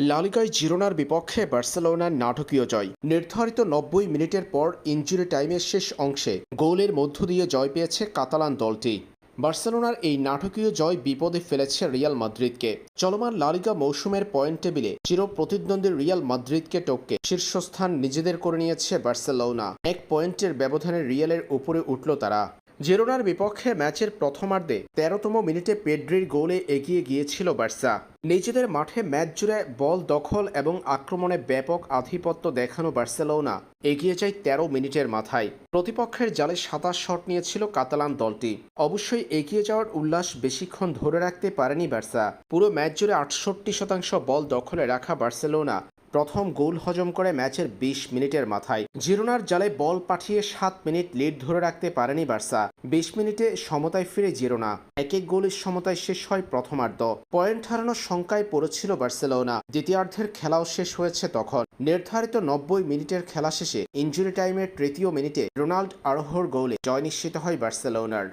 লালিগায় জিরোনার বিপক্ষে বার্সেলোনার নাটকীয় জয়। নির্ধারিত নব্বই মিনিটের পর ইঞ্জুরি টাইমের শেষ অংশে গোলের মধ্য দিয়ে জয় পেয়েছে কাতালান দলটি। বার্সেলোনার এই নাটকীয় জয় বিপদে ফেলেছে রিয়াল মাদ্রিদকে। চলমান লালিগা মৌসুমের পয়েন্ট টেবিলে চির প্রতিদ্বন্দ্বী রিয়াল মাদ্রিদকে টপকে শীর্ষস্থান নিজেদের করে নিয়েছে বার্সেলোনা। এক পয়েন্টের ব্যবধানে রিয়ালের উপরে উঠল তারা। জেরোনার বিপক্ষে ম্যাচের প্রথমার্ধে তেরোতম মিনিটে পেড্রির গোলে এগিয়ে গিয়েছিল বার্সা। নিজেদের মাঠে ম্যাচ জুড়ে বল দখল এবং আক্রমণে ব্যাপক আধিপত্য দেখানো বার্সেলোনা। এগিয়ে যায় তেরো মিনিটের মাথায়। প্রতিপক্ষের জালে সাতাশ শট নিয়েছিল কাতালান দলটি। অবশ্যই এগিয়ে যাওয়ার উল্লাস বেশিক্ষণ ধরে রাখতে পারেনি বার্সা। পুরো ম্যাচ জুড়ে আটষট্টি শতাংশ বল দখলে রাখা বার্সেলোনা প্রথম গোল হজম করে ম্যাচের বিশ মিনিটের মাথায়। জিরোনার জালে বল পাঠিয়ে সাত মিনিট লিড ধরে রাখতে পারেনি বার্সা। বিশ মিনিটে সমতায় ফিরে জিরোনা। এক এক গোলের সমতায় শেষ হয় প্রথমার্ধ। পয়েন্ট হারানোর শঙ্কায় পড়েছিল বার্সেলোনা। দ্বিতীয়ার্ধের খেলাও শেষ হয়েছে তখন। নির্ধারিত নব্বই মিনিটের খেলা শেষে ইঞ্জুরি টাইমের তৃতীয় মিনিটে রোনাল্ড আরোহর গোলে জয় নিশ্চিত হয় বার্সেলোনার।